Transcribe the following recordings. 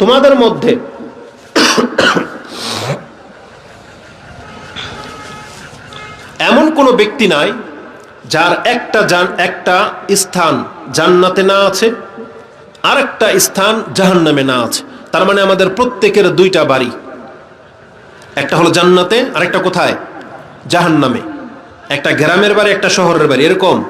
তোমাদের মধ্যে এমন কোনো ব্যক্তি নাই যার একটা জান, একটা স্থান জান্নাতে না আছে, আরেকটা স্থান জাহান্নামে না আছে। তার মানে আমাদের প্রত্যেকের দুইটা বাড়ি। একটা হলো জান্নাতে, আরেকটা কোথায়? জাহান্নামে। একটা গ্রামের বাড়ি, একটা শহরের বাড়ি। এরকম।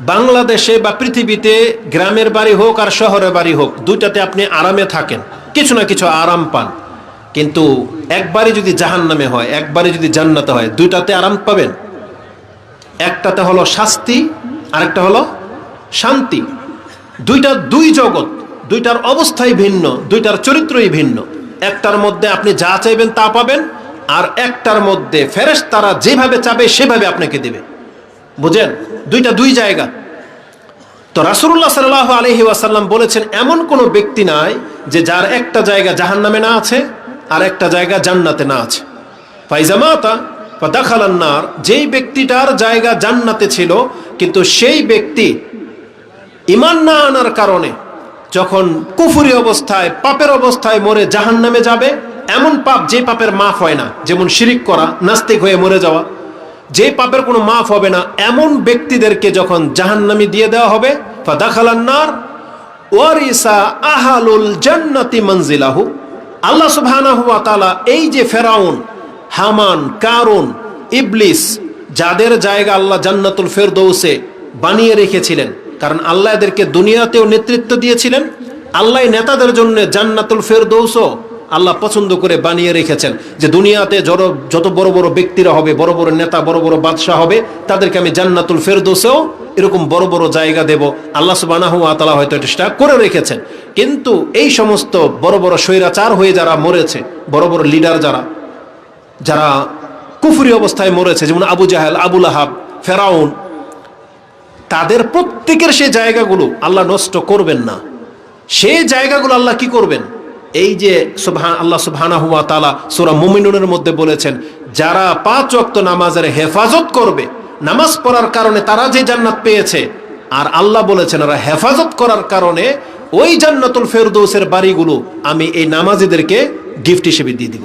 বাংলাদেশে বা পৃথিবীতে গ্রামের বাড়ি হোক আর শহরের বাড়ি হোক, দুইটাতে আপনি আরামে থাকেন। কিছু না কিছু আরাম পান। কিন্তু একবারই যদি জাহান্নামে হয়, একবারই যদি জান্নাতে হয়, দুইটাতে আরাম পাবেন। একটাতে হলো শাস্তি, আরেকটা হলো শান্তি। দুইটা দুই জগৎ, দুইটার অবস্থাই ভিন্ন, দুইটার চরিত্রই ভিন্ন। একটার মধ্যে আপনি যা চাইবেন তা পাবেন, আর একটার মধ্যে ফেরেশ তারা যেভাবে চাবে সেভাবে আপনাকে দেবে। বুঝেন? দুইটা দুই জায়গা। তো রাসুল্লাহ সাল্লাহ আলহি ওয়াসাল্লাম বলেছেন, এমন কোনো ব্যক্তি নাই যে যার একটা জায়গা জাহান্নামে না আছে আর একটা জায়গা জান্নাতে না আছে। ফাইজামাতা বা দাখালান্নার যেই ব্যক্তিটার জায়গা জান্নাতে ছিল, কিন্তু সেই ব্যক্তি ইমান না আনার কারণে যখন কুফুরি অবস্থায়, পাপের অবস্থায় মরে জাহান নামে যাবে, এমন পাপ যে পাপের মাফ হয় না। যেমন শিরিক করা, নাস্তিক হয়ে মরে যাওয়া। যে পাপের কোনো মাফ হবে না, এমন ব্যক্তিদেরকে যখন জাহান্নামি দিয়ে দেওয়া হবে ফাদাখালান্নার ওয়ারিসা আহালুল জান্নাতি মঞ্জিলাহু আল্লাহ সুবহানাহু ওয়া তাআলা এই যে ফেরাউন, হামান, কারুন, ইবলিস, যাদের জায়গা আল্লাহ জান্নাতুল ফেরদৌসে বানিয়ে রেখেছিলেন, কারণ আল্লাহ এদেরকে দুনিয়াতেও নেতৃত্ব দিয়েছিলেন, আল্লাহ নেতাদের জন্য জান্নাতুল ফেরদৌসও আল্লাহ পছন্দ করে বানিয়ে রেখেছেন যে দুনিয়াতে যত যত বড় বড় ব্যক্তিরা হবে, বড় বড় নেতা, বড় বড় বাদশাহ হবে, তাদেরকে আমি জান্নাতুল ফেরদৌসেও এরকম বড় বড় জায়গা দেব। আল্লাহ সুবানাহু আতালা হয়তো এটা করে রেখেছেন। কিন্তু এই সমস্ত বড় বড় স্বৈরাচার হয়ে যারা মরেছে, বড় বড় লিডার যারা যারা কুফুরি অবস্থায় মরেছে, যেমন আবু জাহেল আবুল আহাব ফেরাউন, তাদের প্রত্যেকের সে জায়গাগুলো আল্লাহ নষ্ট করবেন না। সেই জায়গাগুলো আল্লাহ কি করবেন? এই যে আল্লাহ সুবহানা হুয়া তালা সুরা মুমিনুনের মধ্যে বলেছেন, যারা পাঁচ অক্ত নামাজের হেফাজত করবে, নামাজ পড়ার কারণে তারা যে জান্নাত পেয়েছে, আর আল্লাহ বলেছেন ওরা হেফাজত করার কারণে ওই জান্নাতুল ফেরদৌসের বাড়িগুলো আমি এই নামাজিদেরকে গিফট হিসেবে দিয়ে দিব।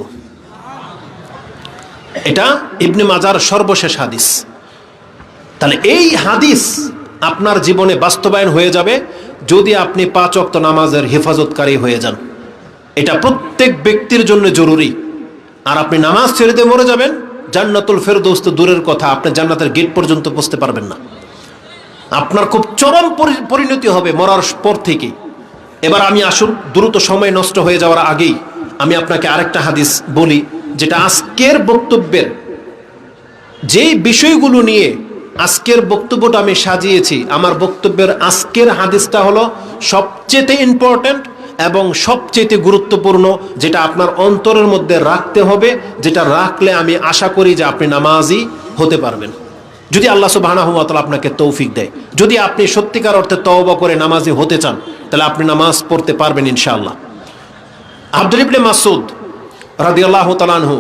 এটা ইবনে মাজার সর্বশেষ হাদিস। তাহলে এই হাদিস আপনার জীবনে বাস্তবায়ন হয়ে যাবে যদি আপনি পাঁচ অক্ত নামাজের হেফাজতকারী হয়ে যান। এটা প্রত্যেক ব্যক্তির জন্য জরুরি। আর আপনি নামাজ ছেড়ে দিয়ে মরে যাবেন, জান্নাতুল ফেরদৌস তো দূরের কথা, আপনি জান্নাতের গেট পর্যন্ত পৌঁছতে পারবেন না। আপনার খুব চরম পরিণতি হবে মরার পর থেকে। এবার আমি আসুন, দ্রুত সময় নষ্ট হয়ে যাওয়ার আগেই আমি আপনাকে আরেকটা হাদিস বলি, যেটা আজকের বক্তব্যের যেই বিষয়গুলো নিয়ে আজকের বক্তব্যটা আমি সাজিয়েছি, আমার বক্তব্যের আজকের হাদিসটা হলো সবচেয়ে ইম্পর্ট্যান্ট এবং সবচেয়ে গুরুত্বপূর্ণ যেটা আপনার অন্তরের মধ্যে রাখতে হবে, যেটা রাখলে আমি আশা করি যে আপনি নামাজি হতে পারবেন। যদি আল্লাহ সুবাহ আপনাকে তৌফিক দেয়, যদি আপনি সত্যিকার অর্থে তওবা করে নামাজি হতে চান, তাহলে আপনি নামাজ পড়তে পারবেন ইনশাআল্লাহ। আব্দুল ইবনে মাসুদ রাদিয়াল্লাহ তালানহু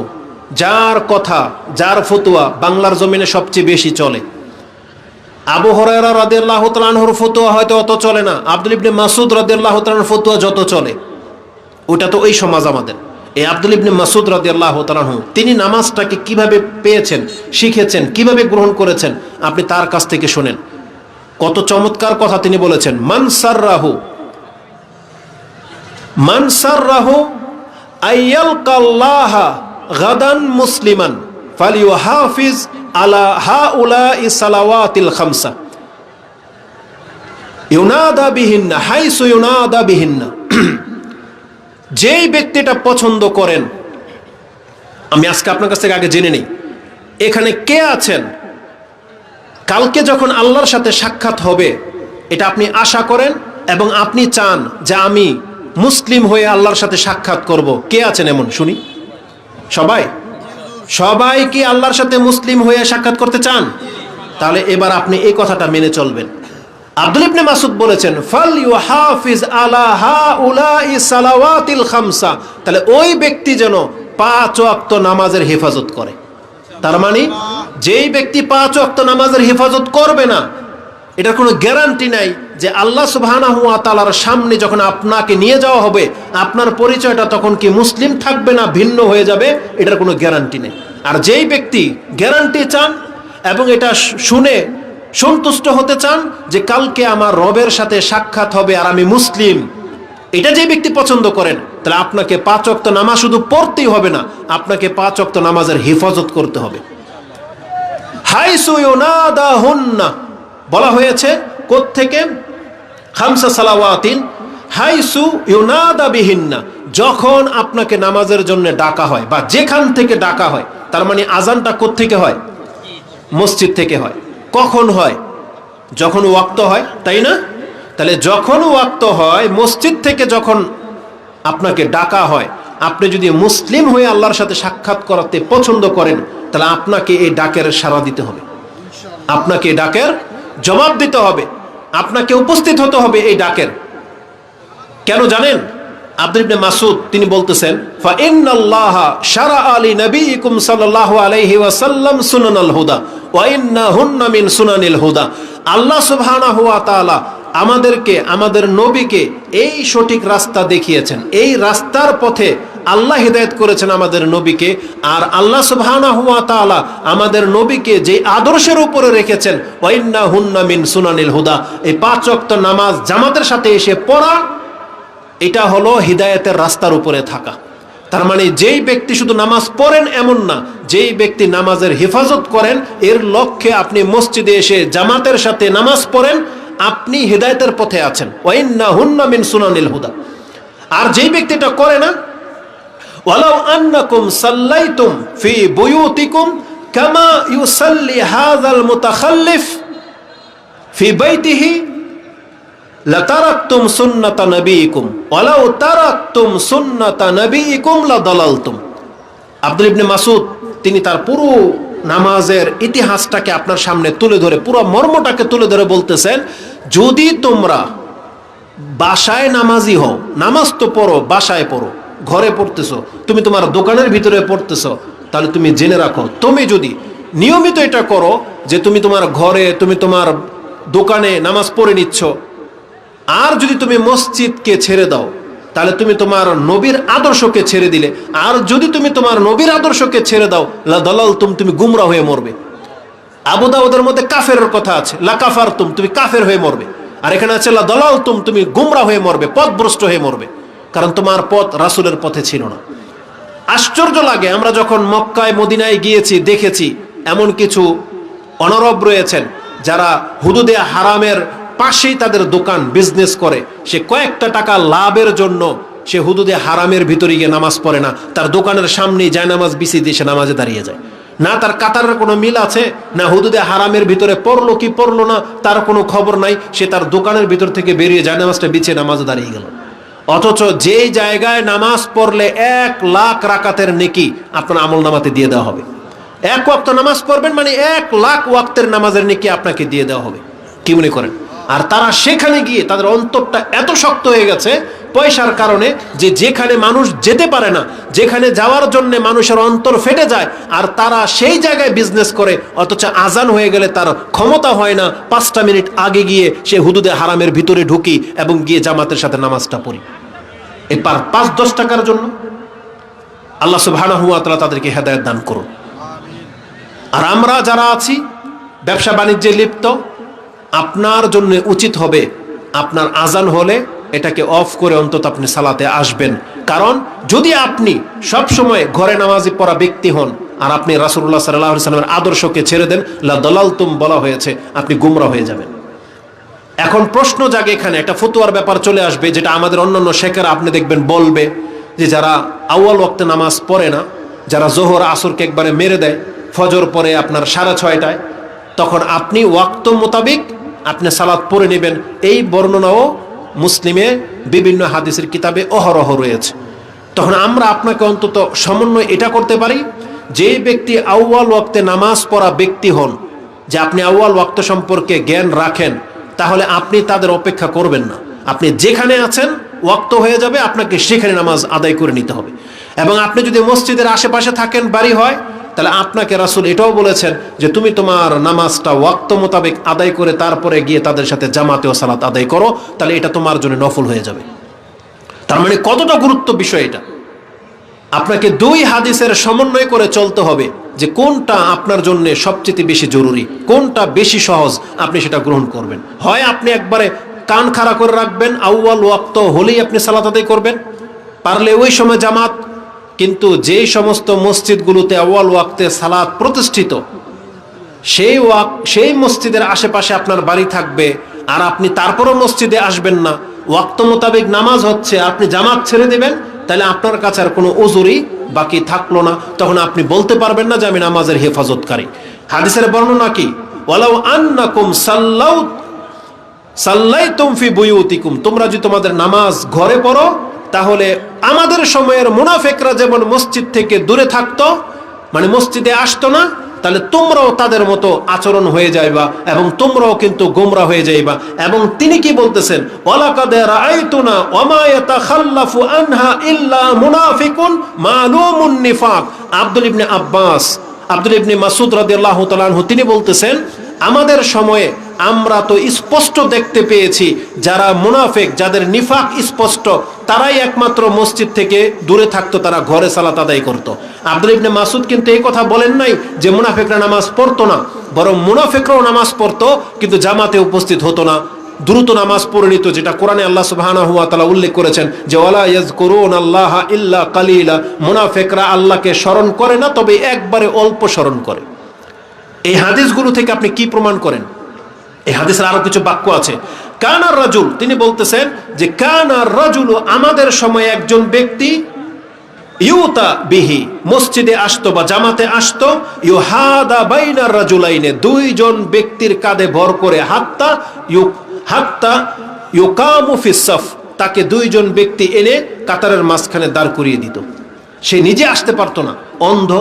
যার কথা, যার ফতুয়া বাংলার জমিনে সবচেয়ে বেশি চলে আবু হরাইরা রাদিয়াল্লাহু তাআলার ফতুয়া হয়তো অত চলে না। আব্দুল ইবনে মাসুদ রাদিয়াল্লাহু তাআলার ফতুয়া যত চলে, ওটা তো ওই সমাজ আমাদের। এই আব্দুল ইবনে মাসুদ রাদিয়াল্লাহু তাআলাহু তিনি নামাজটাকে কীভাবে পেয়েছেন, শিখেছেন, কীভাবে গ্রহণ করেছেন, আপনি তার কাছ থেকে শুনেন। কত চমৎকার কথা তিনি বলেছেন মানসার রাহু মানসার রাহু আইয়ালকাল্লাহ গাদান মুসলিমান। ফালিউ হাফিজ আলা হা উলা খামসা। যেই ব্যক্তিটা পছন্দ করেন, আমি আজকে আপনার কাছ থেকে আগে জেনে নিই, এখানে কে আছেন? কালকে যখন আল্লাহর সাথে সাক্ষাৎ হবে, এটা আপনি আশা করেন এবং আপনি চান যে আমি মুসলিম হয়ে আল্লাহর সাথে সাক্ষাৎ করব। কে আছেন এমন? শুনি। সবাই? সবাই কি আল্লাহর সাথে মুসলিম হয়ে সাক্ষাৎ করতে চান, তাহলে এবার আপনি এই কথাটা মেনে চলবেন। আব্দুল ইবনে মাসুদ বলেছেন, ফাল ইউহাফিজ আলা হাউলাই সালাওয়াতিল খামসা। তাহলে ওই ব্যক্তি যেন পাঁচ ওয়াক্ত নামাজের হেফাজত করে। তার মানে যেই ব্যক্তি পাঁচ ওয়াক্ত নামাজের হেফাজত করবে না, এটার কোনো গ্যারান্টি নাই যে আল্লাহ সুবহানাহু ওয়া তাআলার সামনে যখন আপনাকে নিয়ে যাওয়া হবে, আপনার পরিচয়টা তখন কি মুসলিম থাকবে না ভিন্ন হয়ে যাবে? এটার কোনো গ্যারান্টি নেই। আর যেই ব্যক্তি গ্যারান্টি চান এবং এটা শুনে সন্তুষ্ট হতে চান যে কালকে আমার রবের সাথে সাক্ষাৎ হবে আর আমি মুসলিম, এটা যে ব্যক্তি পছন্দ করেন, তাহলে আপনাকে পাঁচ অক্ত নামাজ শুধু পড়তেই হবে না, আপনাকে পাঁচ অক্ত নামাজের হেফাজত করতে হবে। হাইসু ইউনাদাহুন্না, বলা হয়েছে, কোত্থেকে? খামসা সালাওয়াতিন হাইসু ইউনাদা বিহিন্না, যখন আপনাকে নামাজের জন্য ডাকা হয় বা যেখান থেকে ডাকা হয়, তার মানে আজানটা কোত্থেকে হয়? মসজিদ থেকে হয়। কখন হয়? যখন ওয়াক্ত হয়, তাই না? তাহলে যখন ওয়াক্ত হয়, মসজিদ থেকে যখন আপনাকে ডাকা হয়, আপনি যদি মুসলিম হয়ে আল্লাহর সাথে সাক্ষাৎ করাতে পছন্দ করেন, তাহলে আপনাকে এই ডাকের সাড়া দিতে হবে। আপনাকে ডাকের জবাব দিতে হবে। আপনাকে উপস্থিত হতে হবে এই ডাকের। কেন জানেন? আব্দুল মাসুদ তিনি বলতেছেন আলী আলাইহি ওয়াসাল্লাম সুনানাল সুনানিল আল্লাহ আমাদেরকে, আমাদের নবীকে এই সঠিক রাস্তা দেখিয়েছেন। এই রাস্তার পথে আল্লাহ হিদায়ত করেছেন আমাদের নবীকে, আর আল্লাহ সুবহানাহু ওয়া তাআলা আমাদের নবীকে যে আদর্শের উপরে রেখেছেন ওয়াইন্না হুন্না মিন সুনানিল হুদা। এই পাঁচ ওয়াক্ত নামাজ জামাতের সাথে এসে পড়া, এটা হলো হিদায়তের রাস্তার উপরে থাকা। তার মানে যেই ব্যক্তি শুধু নামাজ পড়েন এমন না, যেই ব্যক্তি নামাজের হেফাজত করেন, এর লক্ষ্যে আপনি মসজিদে এসে জামাতের সাথে নামাজ পড়েন, আপনি হিদায়তের পথে আছেন। ওয়াইন্না হুন্না মিন সুনানিল হুদা। আর যেই ব্যক্তি এটা করে না ওয়ালাউ আন্নাকুম সাল্লাইতুম ফি বুয়ুতিকুম কামা ইউসাল্লি হাযাল মুতাখাল্লিফ ফি বাইতিহি লাতারাকতুম সুন্নাতা নবীকুম ওয়ালাউ তারাকতুম সুন্নাতা নবীকুম লাদালালতুম। আব্দুল ইবনে মাসুদ তিনি তার পুরো নামাজের ইতিহাসটাকে আপনার সামনে তুলে ধরে, পুরো মর্মটাকে তুলে ধরে বলতেছেন, যদি তোমরা বাসায় নামাজি হও, নামাজ তো পড়ো, বাসায় পড়ো ঘরে পড়তেছো, তুমি তোমার দোকানের ভিতরে পড়তেছো, তাহলে তুমি জেনে রাখো, তুমি যদি নিয়মিত এটা করো যে তুমি তোমার ঘরে, তুমি তোমার দোকানে নামাজ পড়ে নিচ্ছ, আর যদি তুমি মসজিদকে ছেড়ে দাও, তাহলে তুমি তোমার নবীর আদর্শকে ছেড়ে দিলে, আর যদি তুমি তোমার নবীর আদর্শকে ছেড়ে দাও, লা তুম তুমি গুমরা হয়ে মরবে। আবু দাউদের মধ্যে কাফের কথা আছে, লা কাফার তুম তুমি কাফের হয়ে মরবে। আর এখানে আছে, লা দলাল তুম তুমি গুমরা হয়ে মরবে, পথভ্রষ্ট হয়ে মরবে। কারণ তোমার পথ রাসূলের পথে ছিল না। আশ্চর্য লাগে, আমরা যখন মক্কায়, মদিনায় গিয়েছি, দেখেছি এমন কিছু অনরব রয়েছেন যারা হুদুদে হারামের পাশেই তাদের দোকান বিজনেস করে। সে কয়েকটা টাকা লাভের জন্য সে হুদুদে হারামের ভিতরে গিয়ে নামাজ পড়ে না। তার দোকানের সামনেই যায় নামাজ বিছিয়ে দিয়ে সে নামাজে দাঁড়িয়ে যায়। না তার কাতারের কোনো মিল আছে, না হুদুদে হারামের ভিতরে পড়ল কি পড়ল না, তার কোনো খবর নাই। সে তার দোকানের ভিতর থেকে বেরিয়ে যায়, নামাজটা বিছিয়ে নামাজে দাঁড়িয়ে গেল। অথচ যেই জায়গায় নামাজ পড়লে এক লাখ রাকাতের নেকি আপনার আমল নামাতে দিয়ে দেওয়া হবে। এক ওয়াক্ত নামাজ পড়বেন মানে এক লাখ ওয়াক্তের নামাজের নেকি আপনাকে দিয়ে দেওয়া হবে। কি মনে করেন? আর তারা সেখানে গিয়ে তাদের অন্তরটা এত শক্ত হয়ে গেছে পয়সার কারণে যে যেখানে মানুষ যেতে পারে না, যেখানে যাওয়ার জন্য মানুষের অন্তর ফেটে যায়, আর তারা সেই জায়গায় বিজনেস করে, অথচ আজান হয়ে গেলে তার ক্ষমতা হয় না, পাঁচটা মিনিট আগে গিয়ে সে হুদুদে হারামের ভিতরে ঢুকি এবং গিয়ে জামাতের সাথে নামাজটা পড়ি। এবার পাঁচ, দশ টাকার জন্য আল্লাহ সুবহানাহু ওয়া তাআলা তাদেরকে হেদায়ত দান করুন। আর আমরা যারা আছি, ব্যবসা বাণিজ্যে লিপ্ত, আপনার জন্য উচিত হবে, আপনার আজান হলে এটাকে অফ করে অন্তত আপনি সালাতে আসবেন। কারণ যদি আপনি সব সময় ঘরে নামাজি পড়া ব্যক্তি হন, আর আপনি রাসূলুল্লাহ সাল্লাল্লাহু আলাইহি সাল্লামের আদর্শকে ছেড়ে দেন, লা দালালতুম বলা হয়েছে, আপনি গুমরা হয়ে যাবেন। এখন প্রশ্ন জাগে এখানে, একটা ফতুয়ার ব্যাপার চলে আসবে যেটা আমাদের অন্যান্য শেখেরা আপনি দেখবেন বলবে যে যারা আউয়াল ওয়াক্তে নামাজ পড়ে না, যারা জোহর, আসরকে একবারে মেরে দেয়, ফজর পরে আপনার সাড়ে ছয়টায়, তখন আপনি ওয়াক্ত মোতাবিক আপনি সালাদ পড়ে নেবেন। এই বর্ণনাও মুসলিমে বিভিন্ন হাদিসের কিতাবে অহরহ রয়েছে। তখন আমরা আপনাকে অন্তত সমন্বয় এটা করতে পারি, যে ব্যক্তি আউয়াল ওয়াক্তে নামাজ পড়া ব্যক্তি হন, যে আপনি আউয়াল ওয়াক্ত সম্পর্কে জ্ঞান রাখেন তাহলে আপনি তাদের অপেক্ষা করবেন না। আপনি যেখানে আছেন, ওয়াক্ত হয়ে যাবে, আপনাকে সেখানে নামাজ আদায় করে নিতে হবে। এবং আপনি যদি মসজিদের আশেপাশে থাকেন, বাড়ি হয়, তাহলে আপনাকে রাসুল এটাও বলেছেন যে তুমি তোমার নামাজটা ওয়াক্ত মোতাবেক আদায় করে তারপরে গিয়ে তাদের সাথে জামাতে ও সালাত আদায় করো, তাহলে এটা তোমার জন্য নফল হয়ে যাবে। তার মানে কতটা গুরুত্ব বিষয় এটা? আপনাকে দুই হাদিসের সমন্বয় করে চলতে হবে। যে কোনটা আপনার জন্য সবচেয়ে বেশি জরুরি, কোনটা বেশি সহজ আপনি সেটা গ্রহণ করবেন। হয় আপনি একবারে কান খাড়া করে রাখবেন, আউয়াল ওয়াক্ত হলেই আপনি সালাত আদায় করবেন। পারলে ওই সময় জামাত, কিন্তু যেই সমস্ত মসজিদগুলোতে আউয়াল ওয়াক্তে সালাত প্রতিষ্ঠিত, সেই ওয়াক, সেই মসজিদের আশেপাশে আপনার বাড়ি থাকবে, আর আপনি তারপরও মসজিদে আসবেন না। ওয়াক্ত মোতাবেক নামাজ হচ্ছে, আপনি জামাত ছেড়ে দেবেন, তাহলে আপনার কাছে আর কোনো ওজুরি বাকি থাকল না, তখন আপনি বলতে পারবেন না যে আমি নামাজের হেফাজতকারী। হাদিসের বর্ণনা কি? সাল্লাউ তোমরা যদি তোমাদের নামাজ ঘরে পড়ো, তাহলে আমাদের সময়ের মুনাফেকরা যেমন মসজিদ থেকে দূরে থাকতো মানে মসজিদে আসতো না তাহলে তোমরাও তাদের মতো আচরণ হয়ে যাইবা এবং তোমরাও কিন্তু গোমরা হয়ে যাইবা। এবং তিনি কি বলতেছেন? আনহা মুনাফিকুন আব্দুল ইবনে আব্বাস, আব্দুল ইবনে মাসুদ রাদিয়াল্লাহু তাআলা তিনি বলতেছেন, আমাদের সময়ে আমরা তো স্পষ্ট দেখতে পেয়েছি, যারা মুনাফেক, যাদের নিফাক স্পষ্ট, তারাই একমাত্র মসজিদ থেকে দূরে থাকতো, তারা ঘরে সালাত আদায় করত। আব্দুল ইবনে মাসুদ কিন্তু এই কথা বলেন নাই যে মুনাফেকরা নামাজ পড়তো না। বরং মুনাফেকরাও নামাজ পড়তো, কিন্তু জামাতে উপস্থিত হতো না। দ্রুত নামাজ পড়ে নিত, যেটা কোরআনে আল্লাহ সুবহানাহু ওয়া তাআলা উল্লেখ করেছেন যে, ওয়ালা ইয়াজকুরুন আল্লাহ ইল্লা কালিলা। মুনাফিকরা আল্লাহকে স্মরণ করে না, তবে একবারে অল্প স্মরণ করে। এই হাদিসগুলো থেকে আপনি কি প্রমাণ করেন? এই হাদিসের আরও কিছু বাক্য আছে। কানার রাজুল, তিনি বলতেছেন যে কানার রাজুল আমাদের সময় একজন ব্যক্তি ইউতা বিহি, মসজিদে আসতো বা জামাতে আসতো, ইউহাদা বাইনার রাজুলাইনে, দুইজন ব্যক্তির কাঁধে ভর করে হাত্তা ইউ, হাত্তা ইউকামু ফিসফ তাকে দুইজন ব্যক্তি এনে কাতারের মাঝখানে দাঁড় করিয়ে দিত। সে নিজে আসতে পারতো না, অন্ধ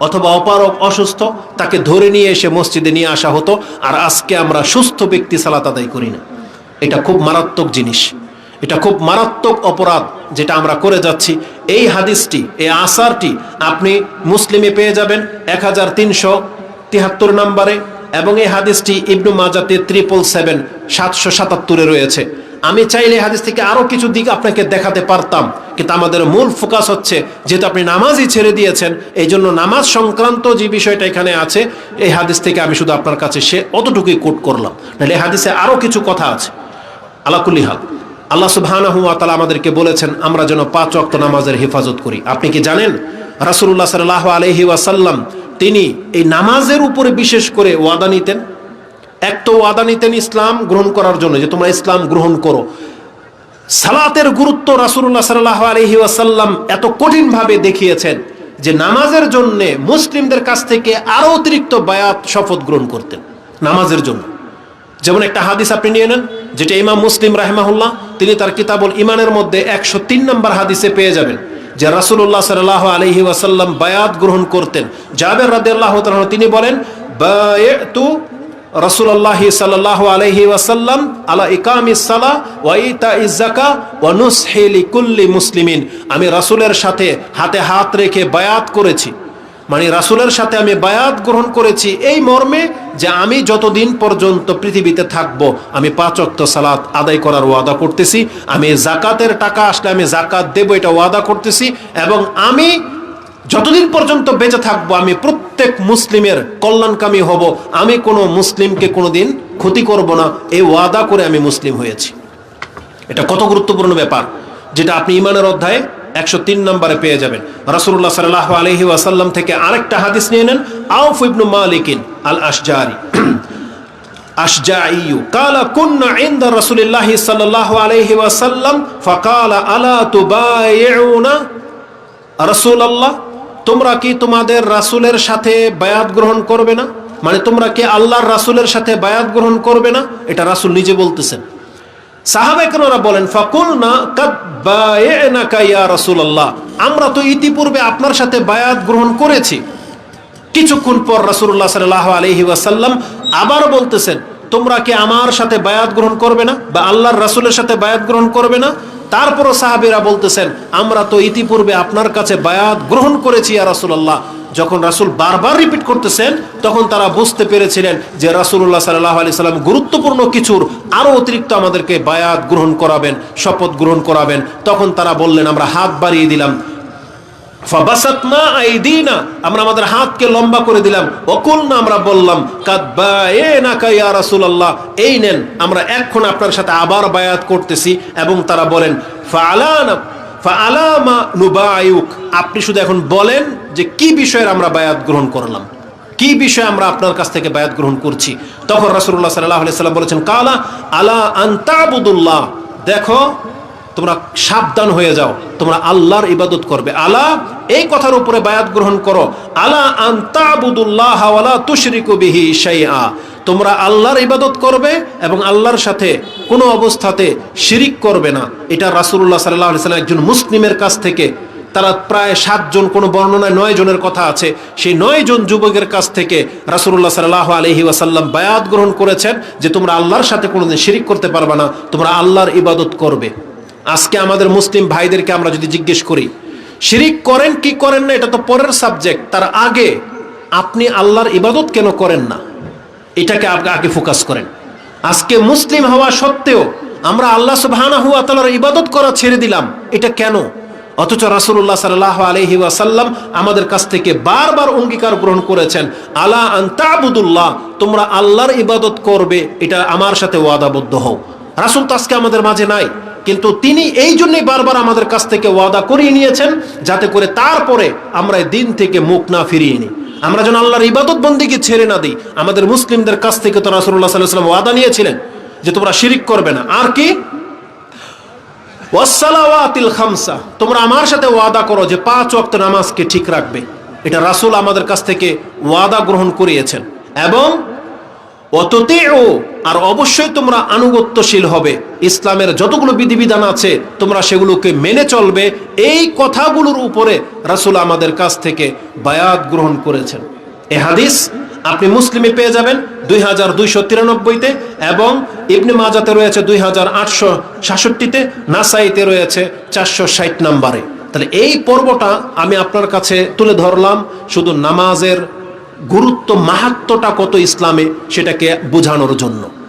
অথবা অপারক অসুস্থ, তাকে ধরে নিয়ে এসে মসজিদে নিয়ে আসা হতো, আর আজকে আমরা সুস্থ ব্যক্তি সালাত আদায় করি না। এটা খুব মারাত্মক জিনিস। এটা খুব মারাত্মক অপরাধ যেটা আমরা করে যাচ্ছি। এই হাদিসটি, এই আসারটি আপনি মুসলিমে পেয়ে যাবেন এক হাজার তিনশো তিহাত্তর নম্বরে এবং এই হাদিসটি ইবনু মাজাতে ত্রিপল সেভেন সাতশো সাতাত্তরে রয়েছে। আমি চাইলে হাদিস থেকে আরও কিছু দিক আপনাকে দেখাতে পারতাম, কিন্তু আমাদের মূল ফোকাস হচ্ছে যেহেতু আপনি নামাজই ছেড়ে দিয়েছেন, এই জন্য নামাজ সংক্রান্ত যে বিষয়টা এখানে আছে, এই হাদিস থেকে আমি শুধু আপনার কাছে সে অতটুকুই কোট করলাম। নাহলে এই হাদিসে আরও কিছু কথা আছে। আলাকুল্লি হাল, আল্লাহ সুবহানাহু ওয়া তাআলা আমাদেরকে বলেছেন, আমরা যেন পাঁচ ওয়াক্ত নামাজের হেফাজত করি। আপনি কি জানেন? রাসূলুল্লাহ সাল্লাল্লাহু আলাইহি ওয়াসাল্লাম, তিনি এই নামাজের উপরে বিশেষ করে ওয়াদা নিতেন। এক তো ওয়াদা নিতেন ইসলাম গ্রহণ করার জন্য যে তোমরা ইসলাম গ্রহণ করো। সালাতের গুরুত্ব রাসূলুল্লাহ সাল্লাল্লাহু আলাইহি ওয়াসাল্লাম এত কঠিনভাবে দেখিয়েছেন যে নামাজের জন্য মুসলিমদের কাছ থেকে আরও অতিরিক্ত বায়াত শপথ গ্রহণ করতেন নামাজের জন্য। যেমন একটা হাদিস আপনি নিয়ে নেন, যেটা ইমাম মুসলিম রাহেমাহুল্লাহ, তিনি তার কিতাবুল ইমানের মধ্যে একশো তিন নম্বর হাদিসে পেয়ে যাবেন যে রাসুল্লাহ সাল্লাহ আলহি ওয়াসাল্লাম বায়াত গ্রহণ করতেন। জাবের তাআলা তিনি বলেন রাসূলুল্লাহি সাল্লাল্লাহু আলাইহি ওয়াসাল্লাম আলা ইকামিস সালাহ ওয়া ইতাইজ যাকা ওয়া নুসহি লিকুল্লি মুসলিমিন। আমি রাসূলের সাথে হাতে হাত রেখে বায়াত করেছি। মানে রাসূলের সাথে আমি বায়াত গ্রহণ করেছি এই মর্মে যে আমি যতদিন পর্যন্ত পৃথিবীতে থাকব, আমি পাঁচ ওয়াক্ত সালাত আদায় করার ওয়াদা করতেছি। আমি জাকাতের টাকা আসলে আমি জাকাত দেব, এটা ওয়াদা করতেছি। এবং আমি যতদিন পর্যন্ত বেঁচে থাকব, আমি প্রত্যেক মুসলিমের কল্যাণকামী হব। আমি কোনো মুসলিমকে কোনোদিন ক্ষতি করব না। এই ওয়াদা করে আমি মুসলিম হয়েছি। এটা কত গুরুত্বপূর্ণ ব্যাপার, যেটা আপনি ইমানের অধ্যায়ে একশো তিন নম্বরে পেয়ে যাবেন। রাসুল্লাহ সাল্লাহ আলহি ওয়াসাল্লাম থেকে আরেকটা হাদিস নিয়ে নেন আউফ ইবনু মালিকিন আল আশজারি রাসূলুল্লাহ তোমরা কি তোমাদের রাসূলের সাথে বায়াত গ্রহণ করবে না? মানে তোমরা কি আল্লাহর রাসূলের সাথে বায়াত গ্রহণ করবে না? এটা রাসূল নিজে বলতেছেন। সাহাবাইকরা বলেন ফাকুল না রাসূলুল্লাহ। আমরা তো ইতিপূর্বে আপনার সাথে বায়াত গ্রহণ করেছি। কিছুক্ষণ পর রাসূলুল্লাহ সাল্লাল্লাহু আলাইহি ওয়াসাল্লাম আবার বলতেছেন, তোমরা কি আমার সাথে বায়াত গ্রহণ করবে না বা আল্লাহর রাসুলের সাথে বায়াত গ্রহণ করবে না? তারপরও সাহাবিরা বলতেছেন, আমরা তো ইতিপূর্বে আপনার কাছে বায়াত গ্রহণ করেছি আর রাসুল্লাহ যখন রাসুল বারবার রিপিট করতেছেন, তখন তারা বুঝতে পেরেছিলেন যে রাসুল্লাহ সাল্লাহ আলি সাল্লাম গুরুত্বপূর্ণ কিছুর আরও অতিরিক্ত আমাদেরকে বায়াত গ্রহণ করাবেন, শপথ গ্রহণ করাবেন। তখন তারা বললেন, আমরা হাত বাড়িয়ে দিলাম। আমাদের হাতকে লম্বা করে দিলাম। অকুল না আমরা বললাম এই নেন, আমরা আপনার সাথে আবার বায়াত করতেছি এবং তারা বলেন আপনি শুধু এখন বলেন যে কি বিষয়ের আমরা বায়াত গ্রহণ করলাম। কি বিষয়ে আমরা আপনার কাছ থেকে বায়াত গ্রহণ করছি? তখন রাসূলুল্লাহ সাল্লাল্লাহু সাল্লাম বলেছেন, কালা আলা আনতাবুদুল্লাহ দেখো তোমরা সাবধান হয়ে যাও, তোমরা আল্লাহর ইবাদত করবে। আলা, এই কথার উপরে বায়াত গ্রহণ করো। আলা আন্তাবুদুল্লাহ তুশরিকু বিহি শাইআ। তোমরা আল্লাহর ইবাদত করবে এবং আল্লাহর সাথে কোনো অবস্থাতে শিরিক করবে না। এটা রাসূলুল্লাহ সাল্লাল্লাহু আলাইহি সাল্লাম একজন মুসলিমের কাছ থেকে, তারা প্রায় সাতজন কোনো বর্ণনায় নয় জনের কথা আছে, সেই নয় জন যুবকের কাছ থেকে রাসূলুল্লাহ সাল্লাহ আলহি ওয়াসাল্লাম বায়াত গ্রহণ করেছেন যে তোমরা আল্লাহর সাথে কোনোদিন শিরিক করতে পারবে না, তোমরা আল্লাহর ইবাদত করবে। আজকে আমাদের মুসলিম ভাইদেরকে আমরা যদি জিজ্ঞেস করি, শিরিক করেন কি করেন না, এটা তো পরের সাবজেক্ট তার আগে আপনি আল্লাহর ইবাদত কেন করেন না? এটাকে আগে ফোকাস করেন। আজকে মুসলিম হওয়া সত্ত্বেও আমরা আল্লাহ তাআলার ইবাদত করা ছেড়ে দিলাম, এটা কেন? অথচ রাসূলুল্লাহ সাল্লাল্লাহু আলাইহি ওয়াসাল্লাম আমাদের কাছ থেকে বারবার অঙ্গীকার গ্রহণ করেছেন, আলা আনতাবুদুল্লাহ তোমরা আল্লাহর ইবাদত করবে, এটা আমার সাথে ওয়াদাবদ্ধ হও। রাসূল তো আজকে আমাদের মাঝে নাই। কিন্তু তিনি এই জন্যই বারবার আমাদের কাছ থেকে ওয়াদা করিয়ে নিয়েছেন যাতে করে তারপরে আমরা দিন থেকে মুখ না ফিরিয়ে নিই। আমরা যেন আল্লাহর ইবাদত বন্দিকে ছেড়ে না দিই। আমাদের মুসলিমদের কাছ থেকে তো রাসুল্লাহ সাল্লাহ সাল্লাম ওয়াদা নিয়েছিলেন যে তোমরা শিরিক করবে না। আর কি? খামসা। তোমরা আমার সাথে ওয়াদা করো যে পাঁচ ওয়াক্ত নামাজকে ঠিক রাখবে। এটা রাসূল আমাদের কাছ থেকে ওয়াদা গ্রহণ করিয়েছেন। এবং আর অবশ্যই তোমরা আনুগত্যশীল হবে। ইসলামের যতগুলো বিধিবিধান আছে, তোমরা সেগুলোকে মেনে চলবে। এই কথাগুলোর উপরে রাসূল আমাদের কাছ থেকে বায়াত গ্রহণ করেছেন। এ হাদিস আপনি মুসলিমে পেয়ে যাবেন দুই হাজার দুইশো তিরানব্বইতে এবং ইবনে মাজাতে রয়েছে দুই হাজার আটশো সাতষট্টিতে, নাসাইতে রয়েছে চারশো ষাট নাম্বারে। তাহলে এই পর্বটা আমি আপনার কাছে তুলে ধরলাম, শুধু নামাজের গুরুত্ব মাহাত্মটা কত ইসলামে সেটাকে বোঝানোর জন্য।